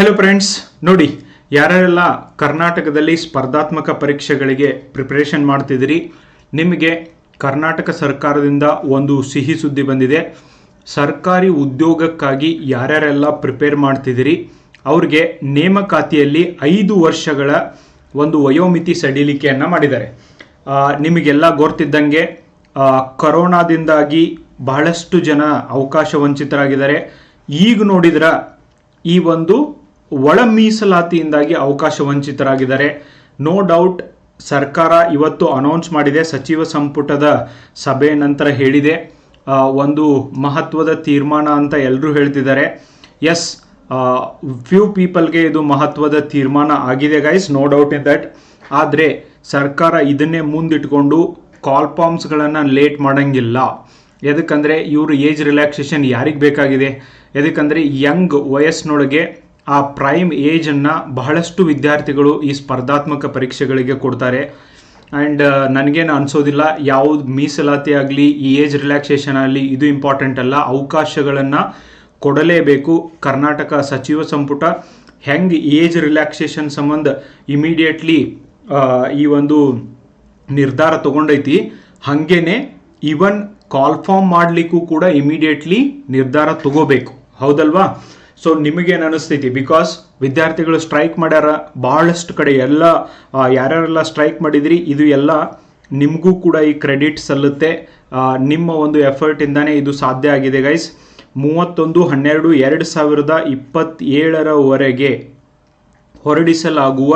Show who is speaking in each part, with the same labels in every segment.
Speaker 1: Hello friends ನೋಡಿ, ಯಾರ್ಯಾರೆಲ್ಲ ಕರ್ನಾಟಕದಲ್ಲಿ ಸ್ಪರ್ಧಾತ್ಮಕ ಪರೀಕ್ಷೆಗಳಿಗೆ ಪ್ರಿಪ್ರೇಷನ್ ಮಾಡ್ತಿದ್ದೀರಿ, ನಿಮಗೆ ಕರ್ನಾಟಕ ಸರ್ಕಾರದಿಂದ ಒಂದು ಸಿಹಿ ಸುದ್ದಿ ಬಂದಿದೆ. ಸರ್ಕಾರಿ ಉದ್ಯೋಗಕ್ಕಾಗಿ ಯಾರ್ಯಾರೆಲ್ಲ ಪ್ರಿಪೇರ್ ಮಾಡ್ತಿದ್ದೀರಿ, ಅವ್ರಿಗೆ ನೇಮಕಾತಿಯಲ್ಲಿ ಐದು ವರ್ಷಗಳ ಒಂದು ವಯೋಮಿತಿ ಸಡಿಲಿಕೆಯನ್ನು ಮಾಡಿದ್ದಾರೆ. ನಿಮಗೆಲ್ಲ ಗೊತ್ತಿದ್ದಂಗೆ ಕೊರೋನಾದಿಂದಾಗಿ ಬಹಳಷ್ಟು ಜನ ಅವಕಾಶ ವಂಚಿತರಾಗಿದ್ದಾರೆ. ಈಗ ನೋಡಿದ್ರ ಈ ಒಂದು ಒಳ ಮೀಸಲಾತಿಯಿಂದಾಗಿ ಅವಕಾಶ ವಂಚಿತರಾಗಿದ್ದಾರೆ. ನೋ ಡೌಟ್ ಸರ್ಕಾರ ಇವತ್ತು ಅನೌನ್ಸ್ ಮಾಡಿದೆ, ಸಚಿವ ಸಂಪುಟದ ಸಭೆ ನಂತರ ಹೇಳಿದೆ. ಒಂದು ಮಹತ್ವದ ತೀರ್ಮಾನ ಅಂತ ಎಲ್ಲರೂ ಹೇಳ್ತಿದ್ದಾರೆ. ಎಸ್ ಫ್ಯೂ ಪೀಪಲ್ಗೆ ಇದು ಮಹತ್ವದ ತೀರ್ಮಾನ ಆಗಿದೆ guys no doubt in that ಆದರೆ ಸರ್ಕಾರ ಇದನ್ನೇ ಮುಂದಿಟ್ಕೊಂಡು ಕಾಲ್ ಫಾರ್ಮ್ಸ್ಗಳನ್ನು ಲೇಟ್ ಮಾಡೋಂಗಿಲ್ಲ. ಎದಕ್ಕಂದರೆ ಇವರು ಏಜ್ ರಿಲ್ಯಾಕ್ಸೇಷನ್ ಯಾರಿಗೆ ಬೇಕಾಗಿದೆ? ಎದಕ್ಕಂದರೆ ಯಂಗ್ ವಯಸ್ಸಿನೊಳಗೆ ಆ ಪ್ರೈಮ್ ಏಜನ್ನು ಬಹಳಷ್ಟು ವಿದ್ಯಾರ್ಥಿಗಳು ಈ ಸ್ಪರ್ಧಾತ್ಮಕ ಪರೀಕ್ಷೆಗಳಿಗೆ ಕೊಡ್ತಾರೆ. ಆ್ಯಂಡ್ ನನಗೇನು ಅನಿಸೋದಿಲ್ಲ, ಯಾವುದು ಮೀಸಲಾತಿ ಆಗಲಿ, ಈ ಏಜ್ ರಿಲ್ಯಾಕ್ಸೇಷನ್ ಆಗಲಿ ಇದು ಇಂಪಾರ್ಟೆಂಟ್ ಅಲ್ಲ. ಅವಕಾಶಗಳನ್ನು ಕೊಡಲೇಬೇಕು. ಕರ್ನಾಟಕ ಸಚಿವ ಸಂಪುಟ ಹೆಂಗೆ ಏಜ್ ರಿಲ್ಯಾಕ್ಸೇಷನ್ ಸಂಬಂಧ ಇಮಿಡಿಯೇಟ್ಲಿ ಈ ಒಂದು ನಿರ್ಧಾರ ತಗೊಂಡೈತಿ, ಹಾಗೇನೆ ಈವನ್ ಕಾಲ್ ಫಾರ್ಮ್ ಮಾಡಲಿಕ್ಕೂ ಕೂಡ ಇಮಿಡಿಯೇಟ್ಲಿ ನಿರ್ಧಾರ ತಗೋಬೇಕು. ಹೌದಲ್ವಾ? ಸೊ ನಿಮಗೇನು ಅನಿಸ್ತೈತಿ? ಬಿಕಾಸ್ ವಿದ್ಯಾರ್ಥಿಗಳು ಸ್ಟ್ರೈಕ್ ಮಾಡ್ಯಾರ ಭಾಳಷ್ಟು ಕಡೆ ಎಲ್ಲ ಯಾರ್ಯಾರೆಲ್ಲ ಸ್ಟ್ರೈಕ್ ಮಾಡಿದ್ರಿ, ಇದು ಎಲ್ಲ ನಿಮಗೂ ಕೂಡ ಈ ಕ್ರೆಡಿಟ್ ಸಲ್ಲುತ್ತೆ. ನಿಮ್ಮ ಒಂದು ಎಫರ್ಟಿಂದಾನೇ ಇದು ಸಾಧ್ಯ ಆಗಿದೆ ಗೈಸ್ ಮೂವತ್ತೊಂದು, ಹನ್ನೆರಡು, ಎರಡು ಸಾವಿರದ ಇಪ್ಪತ್ತೇಳರವರೆಗೆ ಹೊರಡಿಸಲಾಗುವ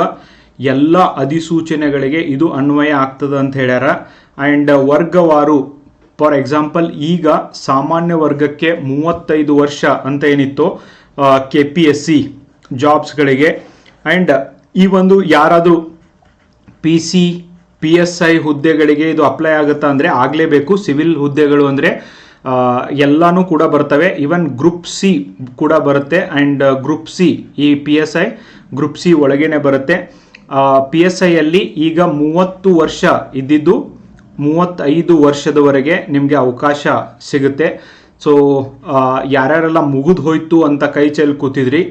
Speaker 1: ಎಲ್ಲ ಅಧಿಸೂಚನೆಗಳಿಗೆ ಇದು ಅನ್ವಯ ಆಗ್ತದೆ ಅಂತ ಹೇಳ್ಯಾರ. ಆ್ಯಂಡ್ ವರ್ಗವಾರು ಫಾರ್ ಎಕ್ಸಾಂಪಲ್ ಈಗ ಸಾಮಾನ್ಯ ವರ್ಗಕ್ಕೆ ಮೂವತ್ತೈದು ವರ್ಷ ಅಂತ ಏನಿತ್ತು ಕೆ ಪಿ ಎಸ್ ಸಿ ಜಾಬ್ಸ್ಗಳಿಗೆ ಆ್ಯಂಡ್ ಈ ಒಂದು ಯಾರಾದರೂ P C P S I ಹುದ್ದೆಗಳಿಗೆ ಇದು ಅಪ್ಲೈ ಆಗುತ್ತಾ ಅಂದರೆ ಆಗಲೇಬೇಕು. ಸಿವಿಲ್ ಹುದ್ದೆಗಳು ಅಂದರೆ ಎಲ್ಲನೂ ಕೂಡ ಬರ್ತವೆ. ಇವನ್ ಗ್ರೂಪ್ ಸಿ ಕೂಡ ಬರುತ್ತೆ. ಆ್ಯಂಡ್ ಗ್ರೂಪ್ ಸಿ ಈ P S I group C ಒಳಗೇನೆ ಬರುತ್ತೆ. ಪಿ ಎಸ್ ಐಯಲ್ಲಿ ಈಗ ಮೂವತ್ತು ವರ್ಷ ಇದ್ದಿದ್ದು, ಮೂವತ್ತೈದು ವರ್ಷದವರೆಗೆ ನಿಮಗೆ ಅವಕಾಶ ಸಿಗುತ್ತೆ. ಸೊ ಯಾರ್ಯಾರೆಲ್ಲ ಮುಗಿದು ಹೋಯ್ತು ಅಂತ ಕೈ ಚೆಲ್ಲಿ ಕೂತಿದ್ರಿ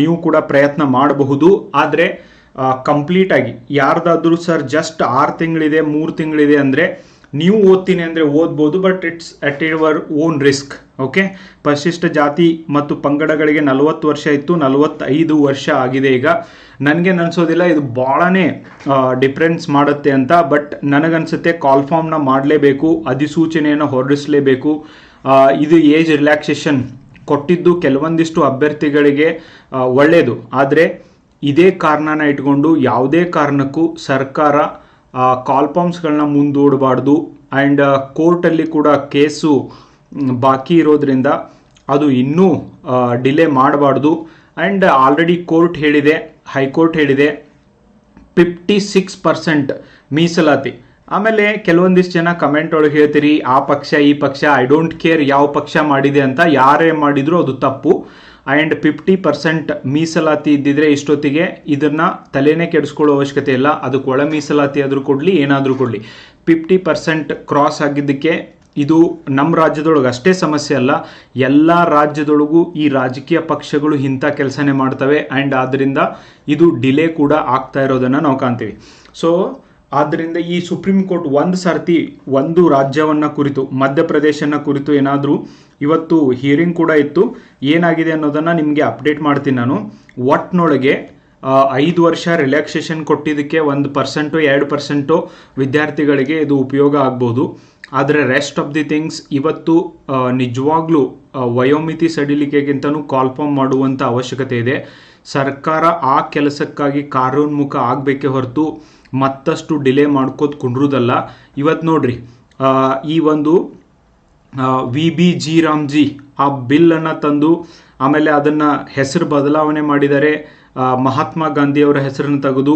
Speaker 1: ನೀವು ಕೂಡ ಪ್ರಯತ್ನ ಮಾಡಬಹುದು. ಆದರೆ ಕಂಪ್ಲೀಟ್ ಆಗಿ ಯಾರ್ದಾದ್ರೂ ಸರ್ ಜಸ್ಟ್ ಆರು ತಿಂಗಳಿದೆ, ಮೂರು ತಿಂಗಳಿದೆ ಅಂದರೆ ನೀವು ಓದ್ತೀನಿ ಅಂದರೆ ಓದ್ಬೋದು but it's at your own risk okay ಪರಿಶಿಷ್ಟ ಜಾತಿ ಮತ್ತು ಪಂಗಡಗಳಿಗೆ ನಲವತ್ತು ವರ್ಷ ಇತ್ತು, ನಲವತ್ತೈದು ವರ್ಷ ಆಗಿದೆ ಈಗ. ನನಗೆ ಅನ್ಸೋದಿಲ್ಲ, ಇದು ಭಾಳನೇ ಡಿಫ್ರೆನ್ಸ್ ಮಾಡುತ್ತೆ ಅಂತ ಬಟ್ ನನಗನ್ಸುತ್ತೆ ಕಾಲ್ ಫಾರ್ಮ್ನ ಮಾಡಲೇಬೇಕು, ಅಧಿಸೂಚನೆಯನ್ನು ಹೊರಡಿಸಲೇಬೇಕು. ಇದು ಏಜ್ ರಿಲ್ಯಾಕ್ಸೇಷನ್. ಕೊಟ್ಟಿದ್ದು ಕೆಲವೊಂದಿಷ್ಟು ಅಭ್ಯರ್ಥಿಗಳಿಗೆ ಒಳ್ಳೆಯದು ಆದರೆ ಇದೇ ಕಾರಣನ ಇಟ್ಕೊಂಡು ಯಾವುದೇ ಕಾರಣಕ್ಕೂ ಸರ್ಕಾರ ಕಾಲ್ ಫಾರ್ಮ್ಸ್ಗಳನ್ನ ಮುಂದೂಡಬಾರ್ದು. ಆ್ಯಂಡ್ ಕೋರ್ಟಲ್ಲಿ ಕೂಡ ಕೇಸು ಬಾಕಿ ಇರೋದ್ರಿಂದ ಅದು ಇನ್ನೂ ಡಿಲೇ ಮಾಡಬಾರ್ದು. ಆ್ಯಂಡ್ ಆಲ್ರೆಡಿ ಕೋರ್ಟ್ ಹೇಳಿದೆ ಹೈಕೋರ್ಟ್ ಹೇಳಿದೆ ಫಿಫ್ಟಿ ಸಿಕ್ಸ್ ಪರ್ಸೆಂಟ್ ಮೀಸಲಾತಿ. ಆಮೇಲೆ ಕೆಲವೊಂದಿಷ್ಟು ಜನ ಕಮೆಂಟ್ ಒಳಗೆ ಹೇಳ್ತೀರಿ, ಆ ಪಕ್ಷ, ಈ ಪಕ್ಷ ಐ ಡೋಂಟ್ ಕೇರ್ ಯಾವ ಪಕ್ಷ ಮಾಡಿದೆ ಅಂತ ಯಾರೇ ಮಾಡಿದ್ರು ಅದು ತಪ್ಪು. ಆ್ಯಂಡ್ ಫಿಫ್ಟಿ ಪರ್ಸೆಂಟ್ ಮೀಸಲಾತಿ ಇದ್ದಿದ್ರೆ ಇಷ್ಟೊತ್ತಿಗೆ ಇದನ್ನ ತಲೆನೇ ಕೆಡಿಸ್ಕೊಳ್ಳೋ ಅವಶ್ಯಕತೆ ಇಲ್ಲ. ಅದಕ್ಕೆ ಒಳ ಮೀಸಲಾತಿ ಆದರೂ ಕೊಡಲಿ, ಏನಾದರೂ ಕೊಡಲಿ. ಫಿಫ್ಟಿ ಪರ್ಸೆಂಟ್ ಕ್ರಾಸ್ ಆಗಿದ್ದಕ್ಕೆ ಇದು ನಮ್ಮ ರಾಜ್ಯದೊಳಗೆ ಅಷ್ಟೇ ಸಮಸ್ಯೆ ಅಲ್ಲ. ಎಲ್ಲ ರಾಜ್ಯದೊಳಗೂ ಈ ರಾಜಕೀಯ ಪಕ್ಷಗಳು ಇಂಥ ಕೆಲಸನೇ ಮಾಡ್ತವೆ. ಆ್ಯಂಡ್ ಆದ್ದರಿಂದ ಇದು ಡಿಲೇ ಕೂಡ ಆಗ್ತಾ ಇರೋದನ್ನು ನಾವು ಕಾಣ್ತೀವಿ. ಸೊ ಆದ್ದರಿಂದ ಈ ಸುಪ್ರೀಂ ಕೋರ್ಟ್ ಒಂದು ಸರ್ತಿ ಒಂದು ರಾಜ್ಯವನ್ನು ಕುರಿತು ಮಧ್ಯಪ್ರದೇಶನ ಕುರಿತು ಏನಾದರೂ ಇವತ್ತು ಹಿಯರಿಂಗ್ ಕೂಡ ಇತ್ತು. ಏನಾಗಿದೆ ಅನ್ನೋದನ್ನು ನಿಮಗೆ ಅಪ್ಡೇಟ್ ಮಾಡ್ತೀನಿ ನಾನು. ಒಟ್ನೊಳಗೆ ಐದು ವರ್ಷ ರಿಲ್ಯಾಕ್ಸೇಷನ್ ಕೊಟ್ಟಿದ್ದಕ್ಕೆ ಒಂದು ಪರ್ಸೆಂಟು ಎರಡು ಪರ್ಸೆಂಟು ವಿದ್ಯಾರ್ಥಿಗಳಿಗೆ ಇದು ಉಪಯೋಗ ಆಗ್ಬೋದು. ಆದರೆ ರೆಸ್ಟ್ ಆಫ್ ದಿ ಥಿಂಗ್ಸ್ ಇವತ್ತು ನಿಜವಾಗ್ಲೂ ವಯೋಮಿತಿ ಸಡಿಲಿಕೆಗಿಂತನೂ ಕಾಲ್ ಫಾರ್ಮ್ ಮಾಡುವಂಥ ಅವಶ್ಯಕತೆ ಇದೆ. ಸರ್ಕಾರ ಆ ಕೆಲಸಕ್ಕಾಗಿ ಕಾರ್ಯೋನ್ಮುಖ ಆಗಬೇಕೇ ಹೊರತು ಮತ್ತಷ್ಟು ಡಿಲೇ ಮಾಡ್ಕೋತ ಕುಂಡ್ರುದಲ್ಲ. ಇವತ್ತು ನೋಡ್ರಿ ಈ ಒಂದು ವಿ ಬಿ ಜಿ ರಾಮ್ಜಿ ಆ ಬಿಲ್ಲನ್ನು ತಂದು, ಆಮೇಲೆ ಅದನ್ನು ಹೆಸರು ಬದಲಾವಣೆ ಮಾಡಿದ್ದಾರೆ ಮಹಾತ್ಮ ಗಾಂಧಿಯವರ ಹೆಸರನ್ನು ತೆಗೆದು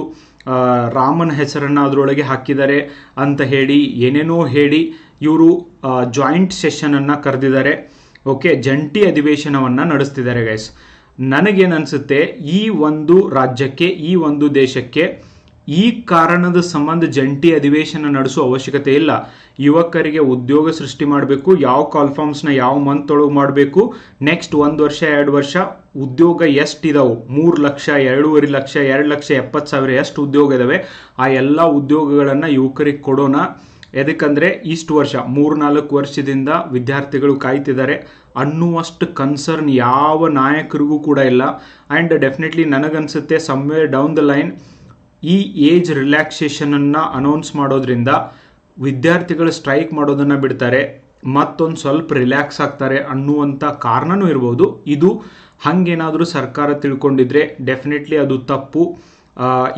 Speaker 1: ರಾಮನ ಹೆಸರನ್ನು ಅದರೊಳಗೆ ಹಾಕಿದ್ದಾರೆ ಅಂತ ಹೇಳಿ, ಏನೇನೋ ಹೇಳಿ ಇವರು ಜಾಯಿಂಟ್ ಸೆಷನನ್ನು ಕರೆದಿದ್ದಾರೆ. ಓಕೆ, ಜಂಟಿ ಅಧಿವೇಶನವನ್ನು ನಡೆಸ್ತಿದ್ದಾರೆ ಗೈಸ್ ನನಗೇನು ಅನಿಸುತ್ತೆ, ಈ ಒಂದು ರಾಜ್ಯಕ್ಕೆ, ಈ ಒಂದು ದೇಶಕ್ಕೆ ಈ ಕಾರಣದ ಸಂಬಂಧ ಜಂಟಿ ಅಧಿವೇಶನ ನಡೆಸುವ ಅವಶ್ಯಕತೆ ಇಲ್ಲ. ಯುವಕರಿಗೆ ಉದ್ಯೋಗ ಸೃಷ್ಟಿ ಮಾಡಬೇಕು, ಯಾವ ಕಾಲ್ಫಾರ್ಮ್ಸ್ನ ಯಾವ ಮಂತ್ ಒಳಗೆ ಮಾಡಬೇಕು ನೆಕ್ಸ್ಟ್ ಒಂದು ವರ್ಷ, ಎರಡು ವರ್ಷ ಉದ್ಯೋಗ ಎಷ್ಟು ಇದಾವೆ? ಮೂರು ಲಕ್ಷ, ಎರಡೂವರೆ ಲಕ್ಷ, ಎರಡು ಲಕ್ಷ ಎಪ್ಪತ್ತು ಸಾವಿರ ಎಷ್ಟು ಉದ್ಯೋಗ ಇದಾವೆ? ಆ ಎಲ್ಲ ಉದ್ಯೋಗಗಳನ್ನು ಯುವಕರಿಗೆ ಕೊಡೋಣ. ಎದಕ್ಕಂದರೆ ಇಷ್ಟು ವರ್ಷ ಮೂರು ನಾಲ್ಕು ವರ್ಷದಿಂದ ವಿದ್ಯಾರ್ಥಿಗಳು ಕಾಯ್ತಿದ್ದಾರೆ. ಅನ್ನುವಷ್ಟು ಕನ್ಸರ್ನ್ ಯಾವ ನಾಯಕರಿಗೂ ಕೂಡ ಇಲ್ಲ. ಆ್ಯಂಡ್ ಡೆಫಿನೆಟ್ಲಿ ನನಗನ್ಸುತ್ತೆ ಸಮ್ವೇರ್ ಡೌನ್ ದ ಲೈನ್ ಈ ಏಜ್ ರಿಲ್ಯಾಕ್ಸೇಷನನ್ನು ಅನೌನ್ಸ್ ಮಾಡೋದ್ರಿಂದ ವಿದ್ಯಾರ್ಥಿಗಳು ಸ್ಟ್ರೈಕ್ ಮಾಡೋದನ್ನು ಬಿಡ್ತಾರೆ, ಮತ್ತೊಂದು ಸ್ವಲ್ಪ ರಿಲ್ಯಾಕ್ಸ್ ಆಗ್ತಾರೆ ಅನ್ನುವಂಥ ಕಾರಣನೂ ಇರ್ಬೋದು. ಇದು ಹಾಗೇನಾದರೂ ಸರ್ಕಾರ ತಿಳ್ಕೊಂಡಿದ್ರೆ ಡೆಫಿನೆಟ್ಲಿ ಅದು ತಪ್ಪು.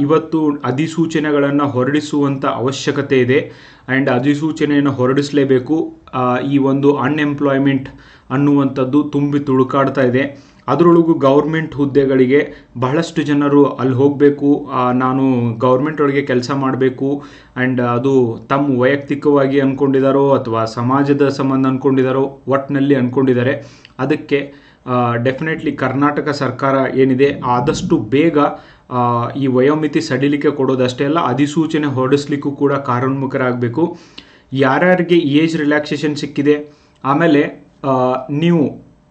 Speaker 1: ಇವತ್ತು ಅಧಿಸೂಚನೆಗಳನ್ನು ಹೊರಡಿಸುವಂಥ ಅವಶ್ಯಕತೆ ಇದೆ. ಆ್ಯಂಡ್ ಅಧಿಸೂಚನೆಯನ್ನು ಹೊರಡಿಸಲೇಬೇಕು. ಈ ಒಂದು ಅನ್ಎಂಪ್ಲಾಯ್ಮೆಂಟ್ ಅನ್ನುವಂಥದ್ದು ತುಂಬಿ ತುಳುಕಾಡ್ತಾ ಇದೆ. ಅದರೊಳಗೂ ಗೌರ್ಮೆಂಟ್ ಹುದ್ದೆಗಳಿಗೆ ಬಹಳಷ್ಟು ಜನರು ಅಲ್ಲಿ ಹೋಗಬೇಕು. ನಾನು ಗೌರ್ಮೆಂಟ್ ಒಳಗೆ ಕೆಲಸ ಮಾಡಬೇಕು. ಆ್ಯಂಡ್ ಅದು ತಮ್ಮ ವೈಯಕ್ತಿಕವಾಗಿ ಅಂದ್ಕೊಂಡಿದ್ದಾರೋ ಅಥವಾ ಸಮಾಜದ ಸಂಬಂಧ ಅಂದ್ಕೊಂಡಿದ್ದಾರೋ ಒಟ್ಟಿನಲ್ಲಿ ಅಂದ್ಕೊಂಡಿದ್ದಾರೆ ಅದಕ್ಕೆ ಡೆಫಿನೆಟ್ಲಿ ಕರ್ನಾಟಕ ಸರ್ಕಾರ ಏನಿದೆ, ಆದಷ್ಟು ಬೇಗ ಈ ವಯೋಮಿತಿ ಸಡಿಲಿಕೆ ಕೊಡೋದಷ್ಟೇ ಅಲ್ಲ, ಅಧಿಸೂಚನೆ ಹೊರಡಿಸ್ಲಿಕ್ಕೂ ಕೂಡ ಕಾರ್ಯೋನ್ಮುಖರಾಗಬೇಕು ಯಾರ್ಯಾರಿಗೆ ಏಜ್ ರಿಲ್ಯಾಕ್ಸೇಷನ್ ಸಿಕ್ಕಿದೆ, ಆಮೇಲೆ ನೀವು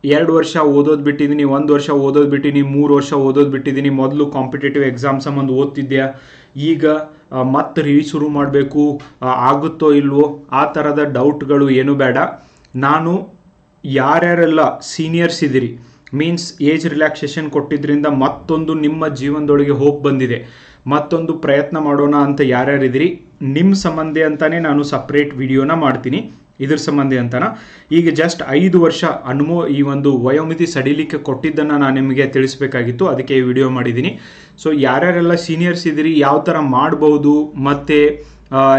Speaker 1: ಎರಡು ವರ್ಷ ಓದೋದು ಬಿಟ್ಟಿದ್ದೀನಿ ಒಂದು ವರ್ಷ ಓದೋದು ಬಿಟ್ಟಿದ್ದೀನಿ ಮೂರು ವರ್ಷ ಓದೋದು ಬಿಟ್ಟಿದ್ದೀನಿ ಮೊದಲು ಕಾಂಪಿಟೇಟಿವ್ ಎಕ್ಸಾಮ್ ಸಂಬಂಧ ಓದ್ತಿದ್ಯಾ ಈಗ ಮತ್ತೆ ರಿವಿ ಶುರು ಮಾಡಬೇಕು ಆಗುತ್ತೋ ಇಲ್ವೋ, ಆ ಥರದ ಡೌಟ್ಗಳು ಏನು ಬೇಡ. ನಾನು ಯಾರ್ಯಾರೆಲ್ಲ ಸೀನಿಯರ್ಸ್ ಇದ್ದೀರಿ ಮೀನ್ಸ್ ಏಜ್ ರಿಲ್ಯಾಕ್ಸೇಷನ್ ಕೊಟ್ಟಿದ್ದರಿಂದ ಮತ್ತೊಂದು ನಿಮ್ಮ ಜೀವನದೊಳಗೆ ಹೋಪ್ ಬಂದಿದೆ. ಮತ್ತೊಂದು ಪ್ರಯತ್ನ ಮಾಡೋಣ ಅಂತ ಯಾರ್ಯಾರಿದ್ದೀರಿ ನಿಮ್ಮ ಸಂಬಂಧಿ ಅಂತಲೇ ನಾನು ಸಪ್ರೇಟ್ ವಿಡಿಯೋನ ಮಾಡ್ತೀನಿ. ಇದ್ರ ಸಂಬಂಧಿ ಅಂತನ. ಈಗ ಜಸ್ಟ್ ಐದು ವರ್ಷ ಅನುಮೋ ಈ ಒಂದು ವಯೋಮಿತಿ ಸಡಿಲಿಕ್ಕೆ ಕೊಟ್ಟಿದ್ದನ್ನು ನಾನು ನಿಮಗೆ ತಿಳಿಸಬೇಕಾಗಿತ್ತು. ಅದಕ್ಕೆ ಈ ವಿಡಿಯೋ ಮಾಡಿದ್ದೀನಿ ಸೊ ಯಾರ್ಯಾರೆಲ್ಲ ಸೀನಿಯರ್ಸ್ ಇದ್ದೀರಿ, ಯಾವ ಥರ ಮಾಡ್ಬೋದು, ಮತ್ತು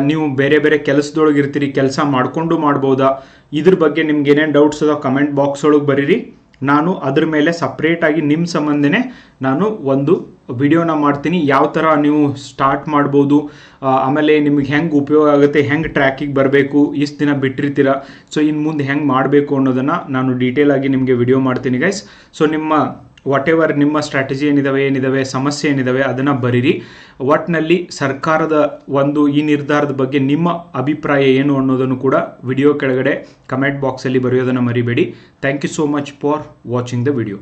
Speaker 1: ನೀವು ಬೇರೆ ಬೇರೆ ಕೆಲಸದೊಳಗಿರ್ತೀರಿ, ಕೆಲಸ ಮಾಡಿಕೊಂಡು ಮಾಡ್ಬೋದಾ? ಇದ್ರ ಬಗ್ಗೆ ನಿಮ್ಗೆ ಏನೇನು ಡೌಟ್ಸ್ ಅದೋ ಕಮೆಂಟ್ ಬಾಕ್ಸ್ ಒಳಗೆ ಬರೀರಿ. ನಾನು ಅದ್ರ ಮೇಲೆ ಸಪ್ರೇಟಾಗಿ ನಿಮ್ಮ ಸಂಬಂಧನೇ ನಾನು ಒಂದು ವಿಡಿಯೋನ ಮಾಡ್ತೀನಿ. ಯಾವ ಥರ ನೀವು ಸ್ಟಾರ್ಟ್ ಮಾಡ್ಬೋದು ಆಮೇಲೆ ನಿಮ್ಗೆ ಹೆಂಗೆ ಉಪಯೋಗ ಆಗುತ್ತೆ, ಹೆಂಗೆ ಟ್ರ್ಯಾಕಿಗೆ ಬರಬೇಕು, ಇಷ್ಟು ದಿನ ಬಿಟ್ಟಿರ್ತೀರ. ಸೊ ಇನ್ನು ಮುಂದೆ ಹೆಂಗೆ ಮಾಡಬೇಕು ಅನ್ನೋದನ್ನು ನಾನು ಡೀಟೇಲ್ ಆಗಿ ನಿಮಗೆ ವಿಡಿಯೋ ಮಾಡ್ತೀನಿ ಗೈಸ್ ಸೊ ನಿಮ್ಮ ವಾಟ್ ಎವರ್ ನಿಮ್ಮ ಸ್ಟ್ರಾಟಜಿ ಏನಿದಾವೆ ಏನಿದಾವೆ, ಸಮಸ್ಯೆ ಏನಿದಾವೆ, ಅದನ್ನು ಬರೀರಿ. ಒಟ್ಟಿನಲ್ಲಿ ಸರ್ಕಾರದ ಒಂದು ಈ ನಿರ್ಧಾರದ ಬಗ್ಗೆ ನಿಮ್ಮ ಅಭಿಪ್ರಾಯ ಏನು ಅನ್ನೋದನ್ನು ಕೂಡ ವಿಡಿಯೋ ಕೆಳಗಡೆ ಕಮೆಂಟ್ ಬಾಕ್ಸಲ್ಲಿ ಬರೆಯೋದನ್ನು ಮರಿಬೇಡಿ. Thank you so much for watching the video